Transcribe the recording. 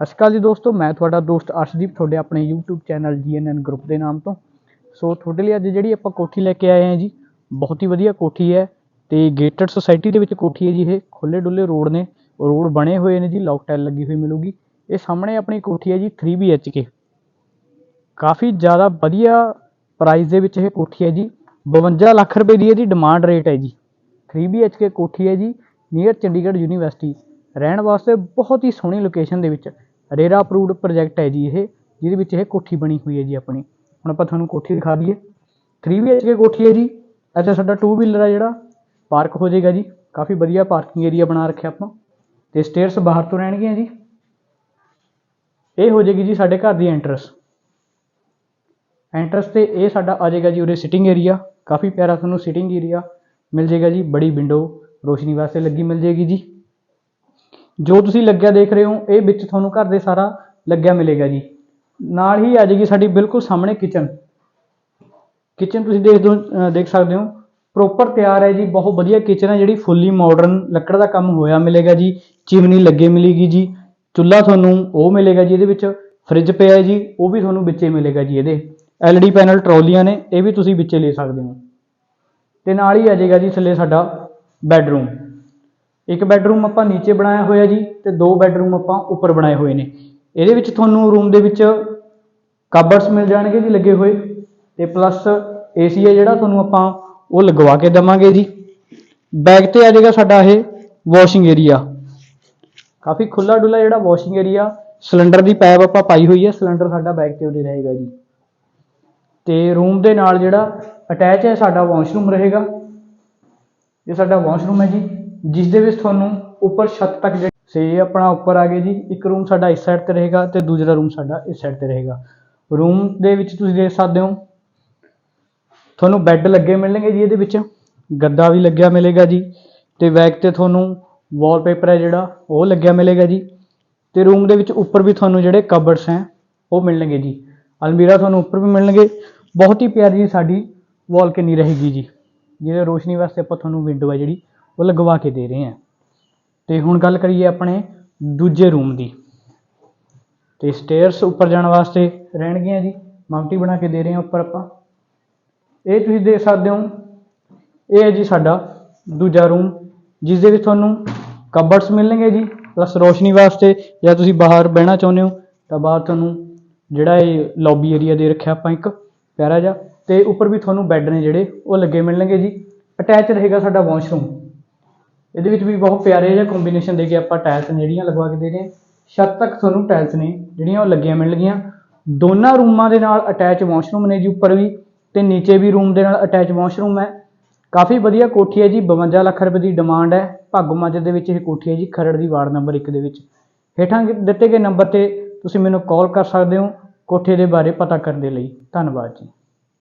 ਸਤਿ ਸ਼੍ਰੀ ਅਕਾਲ ਜੀ ਦੋਸਤੋ, ਮੈਂ ਤੁਹਾਡਾ ਦੋਸਤ ਅਰਸ਼ਦੀਪ, ਤੁਹਾਡੇ ਆਪਣੇ YouTube ਚੈਨਲ GNN ਗਰੁੱਪ ਦੇ ਨਾਮ ਤੋਂ। ਸੋ ਤੁਹਾਡੇ ਲਈ ਅੱਜ ਜਿਹੜੀ ਆਪਾਂ ਕੋਠੀ ਲੈ ਕੇ ਆਏ ਹਾਂ ਜੀ, ਬਹੁਤ ਹੀ ਵਧੀਆ ਕੋਠੀ ਹੈ ਤੇ ਗੇਟਡ ਸੋਸਾਇਟੀ ਦੇ ਵਿੱਚ ਕੋਠੀ ਹੈ ਜੀ ਇਹ ਖੁੱਲੇ ਡੁੱਲੇ ਰੋਡ ਨੇ, ਰੋਡ ਬਣੇ ਹੋਏ ਨੇ ਜੀ ਲੌਕ ਟਾਈਲ ਲੱਗੀ ਹੋਈ ਮਿਲੂਗੀ। ਇਹ ਸਾਹਮਣੇ ਆਪਣੀ ਕੋਠੀ ਹੈ ਜੀ 3 BHK ਕਾਫੀ ਜ਼ਿਆਦਾ ਵਧੀਆ ਪ੍ਰਾਈਸ ਦੇ ਵਿੱਚ ਇਹ ਕੋਠੀ ਹੈ ਜੀ 52 ਲੱਖ ਰੁਪਏ ਦੀ ਇਹਦੀ ਡਿਮਾਂਡ ਰੇਟ ਹੈ ਜੀ। 3 BHK ਕੋਠੀ ਹੈ ਜੀ ਨੀਅਰ ਚੰਡੀਗੜ੍ਹ ਯੂਨੀਵਰਸਿਟੀ ਰਹਿਣ ਵਾਸਤੇ ਬਹੁਤ ਹੀ ਸੋਹਣੀ ਲੋਕੇਸ਼ਨ ਦੇ ਵਿੱਚ। ਰੇਰਾ ਅਪਰੂਵਡ ਪ੍ਰੋਜੈਕਟ ਹੈ ਜੀ ਇਹ, ਜਿਹਦੇ ਵਿੱਚ ਇਹ ਕੋਠੀ ਬਣੀ ਹੋਈ ਹੈ ਜੀ ਆਪਣੀ। ਹੁਣ ਆਪਾਂ ਤੁਹਾਨੂੰ ਕੋਠੀ ਦਿਖਾ ਦਈਏ। 3 BHK ਕੋਠੀ ਹੈ ਜੀ। ਇੱਥੇ ਸਾਡਾ 2 ਵੀਲਰ ਹੈ ਜਿਹੜਾ। ਪਾਰਕ ਹੋ ਜਾਏਗਾ ਜੀ। ਕਾਫੀ ਵਧੀਆ ਪਾਰਕਿੰਗ ਏਰੀਆ ਬਣਾ ਰੱਖਿਆ ਆਪਾਂ। ਤੇ ਸਟੇਅਰਸ ਬਾਹਰ ਤੋਂ ਰਹਿਣਗੀਆਂ ਜੀ। ਇਹ ਹੋ ਜਾਏਗੀ ਜੀ ਸਾਡੇ ਘਰ ਦੀ ਐਂਟਰਸ ਐਂਟਰਸ ਤੇ ਇਹ ਸਾਡਾ ਆ ਜਾਏਗਾ ਜੀ ਉਰੇ ਸਿਟਿੰਗ ਏਰੀਆ ਕਾਫੀ ਪਿਆਰਾ ਤੁਹਾਨੂੰ ਸਿਟਿੰਗ ਏਰੀਆ ਮਿਲ ਜਾਏਗਾ ਜੀ। ਬੜੀ ਵਿੰਡੋ ਰੋਸ਼ਨੀ ਵਾਸਤੇ ਲੱਗੀ ਮਿਲ ਜਾਏਗੀ ਜੀ। ਜੋ ਤੁਸੀਂ ਲੱਗਿਆ ਦੇਖ ਰਹੇ ਹੋ, ਇਹ ਵਿੱਚ ਤੁਹਾਨੂੰ ਘਰ ਦੇ ਸਾਰਾ ਲੱਗਿਆ ਮਿਲੇਗਾ ਜੀ। ਨਾਲ ਹੀ ਆ ਜਾਏਗੀ ਸਾਡੀ ਬਿਲਕੁਲ ਸਾਹਮਣੇ ਕਿਚਨ ਕਿਚਨ ਤੁਸੀਂ ਦੇਖ ਦੋ ਦੇਖ ਸਕਦੇ ਹੋ। ਪ੍ਰੋਪਰ ਤਿਆਰ ਹੈ ਜੀ, ਬਹੁਤ ਵਧੀਆ ਕਿਚਨ ਹੈ, ਜਿਹੜੀ ਫੁੱਲੀ ਮਾਡਰਨ ਲੱਕੜ ਦਾ ਕੰਮ ਹੋਇਆ ਮਿਲੇਗਾ ਜੀ। ਚਿਮਨੀ ਲੱਗੇ ਮਿਲੇਗੀ ਜੀ। ਚੁੱਲ੍ਹਾ ਤੁਹਾਨੂੰ ਉਹ ਮਿਲੇਗਾ ਜੀ, ਇਹਦੇ ਵਿੱਚ ਫ੍ਰਿਜ ਪਿਆ ਹੈ ਜੀ, ਉਹ ਵੀ ਤੁਹਾਨੂੰ ਵਿੱਚੇ ਮਿਲੇਗਾ ਜੀ ਇਹਦੇ। LED ਪੈਨਲ ਟਰੋਲੀਆਂ ਨੇ, ਇਹ ਵੀ ਤੁਸੀਂ ਵਿੱਚੇ ਲੈ ਸਕਦੇ ਹੋ। ਤੇ ਨਾਲ ਹੀ ਆ ਜਾਏਗਾ ਜੀ ਥੱਲੇ ਸਾਡਾ ਬੈੱਡਰੂਮ ਇੱਕ ਬੈੱਡਰੂਮ ਆਪਾਂ ਨੀਚੇ ਬਣਾਇਆ ਹੋਇਆ ਜੀ ਤੇ ਦੋ ਬੈੱਡਰੂਮ ਆਪਾਂ ਉੱਪਰ ਬਣਾਏ ਹੋਏ ਨੇ। ਇਹਦੇ ਵਿੱਚ ਤੁਹਾਨੂੰ ਰੂਮ ਦੇ ਵਿੱਚ ਕਬਰਡਸ ਮਿਲ ਜਾਣਗੇ ਜੀ ਲੱਗੇ ਹੋਏ ਤੇ ਪਲੱਸ ਏਸੀ ਹੈ ਜਿਹੜਾ ਤੁਹਾਨੂੰ ਆਪਾਂ ਉਹ ਲਗਵਾ ਕੇ ਦੇਵਾਂਗੇ ਜੀ। ਬੈਕ ਤੇ ਆ ਜਾਏਗਾ ਸਾਡਾ ਇਹ ਵਾਸ਼ਿੰਗ ਏਰੀਆ ਕਾਫੀ ਖੁੱਲਾ ਡੁੱਲਾ ਜਿਹੜਾ ਵਾਸ਼ਿੰਗ ਏਰੀਆ ਸਿਲੰਡਰ ਦੀ ਪਾਈਪ ਆਪਾਂ ਪਾਈ ਹੋਈ ਹੈ ਸਿਲੰਡਰ ਸਾਡਾ ਬੈਕ ਤੇ ਉਰੇ ਰਹੇਗਾ ਜੀ। ਤੇ ਰੂਮ ਦੇ ਨਾਲ ਜਿਹੜਾ ਅਟੈਚ ਹੈ ਸਾਡਾ ਵਾਸ਼ਰੂਮ ਰਹੇਗਾ। ਇਹ ਸਾਡਾ ਵਾਸ਼ਰੂਮ ਹੈ ਜੀ। ਜਿਸ ਦੇ ਵਿੱਚ ਤੁਹਾਨੂੰ ਉੱਪਰ ਛੱਤ ਤੱਕ ਜਿਹੜੇ ਸੇ ਆਪਣਾ ਉੱਪਰ ਆ ਗਏ ਜੀ, ਇੱਕ ਰੂਮ ਸਾਡਾ ਇਸ ਸਾਈਡ ਤੇ ਰਹੇਗਾ ਤੇ ਦੂਜਾ ਰੂਮ ਸਾਡਾ ਇਸ ਸਾਈਡ ਤੇ ਰਹੇਗਾ। ਰੂਮ ਦੇ ਵਿੱਚ ਤੁਸੀਂ ਦੇਖ ਸਕਦੇ ਹੋ, ਤੁਹਾਨੂੰ ਬੈੱਡ ਲੱਗੇ ਮਿਲਣਗੇ ਜੀ ਇਹਦੇ ਵਿੱਚ, ਗੱਦਾ ਵੀ ਲੱਗਿਆ ਮਿਲੇਗਾ ਜੀ, ਤੇ ਬੈਕ ਤੇ ਤੁਹਾਨੂੰ ਵਾਲਪੇਪਰ ਹੈ ਜਿਹੜਾ, ਉਹ ਲੱਗਿਆ ਮਿਲੇਗਾ ਜੀ, ਤੇ ਰੂਮ ਦੇ ਵਿੱਚ ਉੱਪਰ ਵੀ ਤੁਹਾਨੂੰ ਜਿਹੜੇ ਕਬਰਡਸ ਹੈ, ਉਹ ਮਿਲਣਗੇ ਜੀ। ਅਲਮੀਰਾ ਤੁਹਾਨੂੰ ਉੱਪਰ ਵੀ ਮਿਲਣਗੇ, ਬਹੁਤ ਹੀ ਪਿਆਰੀ ਜੀ ਸਾਡੀ ਵਾਲਕਨੀ ਰਹੇਗੀ ਜੀ। ਜਿਹਦੇ ਰੋਸ਼ਨੀ ਵਾਸਤੇ ਆਪਾਂ ਤੁਹਾਨੂੰ ਵਿੰਡੋ ਹੈ ਜਿਹੜੀ ਉਹ ਲਗਵਾ ਕੇ ਦੇ ਰਹੇ ਹਾਂ ਅਤੇ ਹੁਣ ਗੱਲ ਕਰੀਏ ਆਪਣੇ ਦੂਜੇ ਰੂਮ ਦੀ। ਅਤੇ ਸਟੇਅਰਸ ਉੱਪਰ ਜਾਣ ਵਾਸਤੇ ਰਹਿਣਗੀਆਂ ਜੀ। ਮਾਊਂਟੀ ਬਣਾ ਕੇ ਦੇ ਰਹੇ ਹਾਂ ਉੱਪਰ ਆਪਾਂ। ਇਹ ਤੁਸੀਂ ਦੇਖ ਸਕਦੇ ਹੋ। ਇਹ ਹੈ ਜੀ ਸਾਡਾ ਦੂਜਾ ਰੂਮ ਜਿਸ ਦੇ ਵਿੱਚ ਤੁਹਾਨੂੰ ਕਬਰਡਸ ਮਿਲਣਗੇ ਜੀ ਪਲੱਸ ਰੋਸ਼ਨੀ ਵਾਸਤੇ ਜਾਂ ਤੁਸੀਂ ਬਾਹਰ ਬਹਿਣਾ ਚਾਹੁੰਦੇ ਹੋ, ਤਾਂ ਬਾਹਰ ਤੁਹਾਨੂੰ ਜਿਹੜਾ ਇਹ ਲੌਬੀ ਏਰੀਆ ਦੇ ਰੱਖਿਆ ਆਪਾਂ ਇੱਕ ਪਿਆਰਾ ਜਿਹਾ। ਤੇ ਉੱਪਰ ਵੀ ਤੁਹਾਨੂੰ ਬੈੱਡ ਨੇ ਜਿਹੜੇ, ਉਹ ਲੱਗੇ ਮਿਲਣਗੇ ਜੀ। ਅਟੈਚ ਰਹੇਗਾ ਸਾਡਾ ਵਾਸ਼ਰੂਮ ਇਹਦੇ ਵਿੱਚ ਵੀ ਬਹੁਤ ਪਿਆਰੇ ਜਿਹੇ ਕੰਬੀਨੇਸ਼ਨ ਦੇ ਕੇ ਆਪਾਂ ਟਾਇਲਸ ਜਿਹੜੀਆਂ ਲਗਵਾ ਕੇ ਦੇ ਰਹੇ ਹਾਂ। ਛੱਤ ਤੱਕ ਤੁਹਾਨੂੰ ਟਾਇਲਸ ਨੇ ਜਿਹੜੀਆਂ ਉਹ ਲੱਗੀਆਂ ਮਿਲਣਗੀਆਂ। ਦੋਨਾਂ ਰੂਮਾਂ ਦੇ ਨਾਲ ਅਟੈਚ ਵਾਸ਼ਰੂਮ ਨੇ ਜੀ ਉੱਪਰ ਵੀ ਤੇ ਨੀਚੇ ਵੀ ਰੂਮ ਦੇ ਨਾਲ ਅਟੈਚ ਵਾਸ਼ਰੂਮ ਹੈ। ਕਾਫੀ ਵਧੀਆ ਕੋਠੀ ਹੈ ਜੀ 52 ਲੱਖ ਰੁਪਏ ਦੀ ਡਿਮਾਂਡ ਹੈ। ਭਾਗੋ ਮਾਜਰੇ ਦੇ ਵਿੱਚ ਇਹ ਕੋਠੀ ਹੈ ਜੀ, ਖਰੜ ਦੀ ਵਾਰਡ ਨੰਬਰ 1 ਦੇ ਵਿੱਚ। ਹੇਠਾਂ ਦਿੱਤੇ ਗਏ ਨੰਬਰ ਤੇ ਤੁਸੀਂ ਮੈਨੂੰ ਕਾਲ ਕਰ ਸਕਦੇ ਹੋ ਕੋਠੇ ਦੇ ਬਾਰੇ ਪਤਾ ਕਰਨ ਦੇ ਲਈ। ਧੰਨਵਾਦ ਜੀ।